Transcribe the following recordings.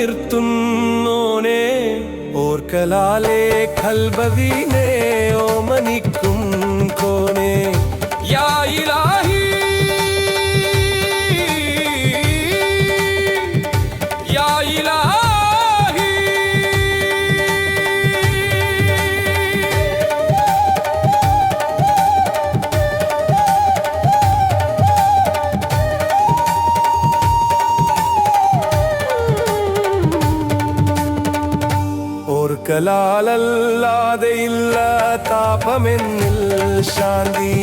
നിർത്തുന്നോനെ ഓർക്കലാലേ കൽബവീനേ ഓമനിക്ക പക്കലാലല്ലാതെ ഇല്ല താപമെന്നിൽ ശാന്തി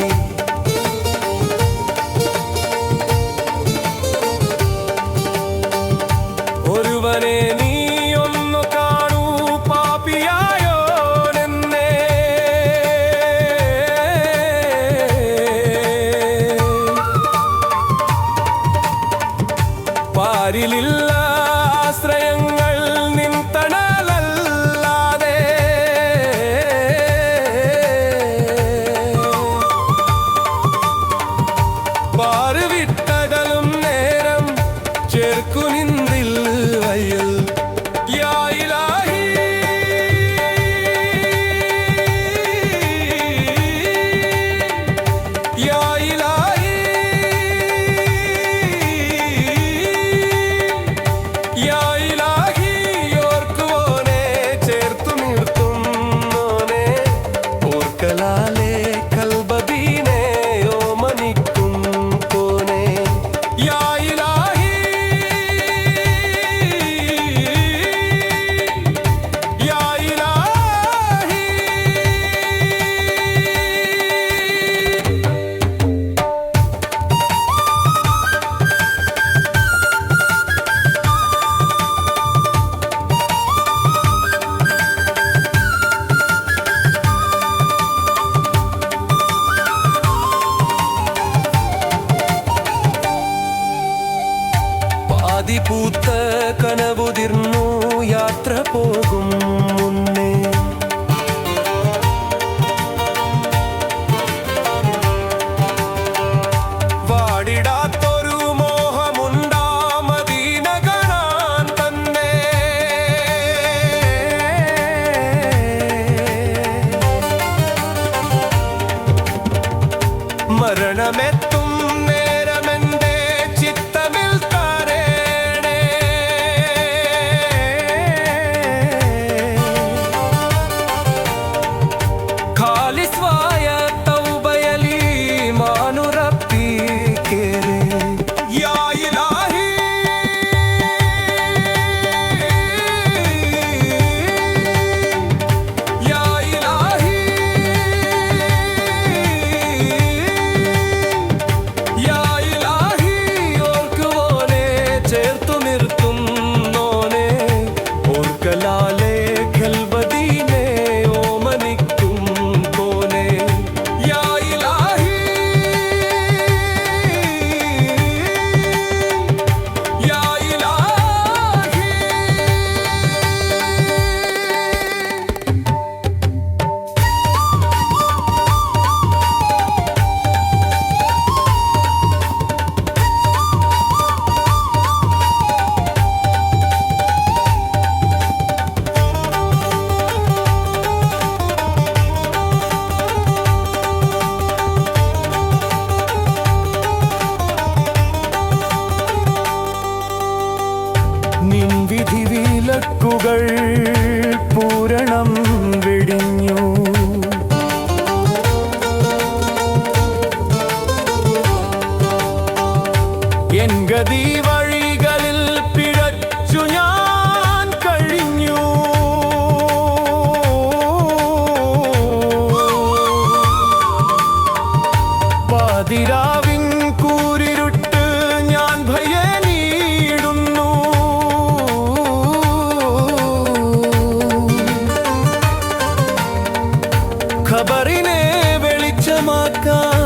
மரணமெத்த വിളക്കുകൾ പൂരണം വിടിഞ്ഞു. എൻ ഗതി വഴികളിൽ പിഴച്ചു ഞാൻ കഴിഞ്ഞു. പാതിരാവിൻ കൂരിരുട്ട് ഞാൻ ഭയ का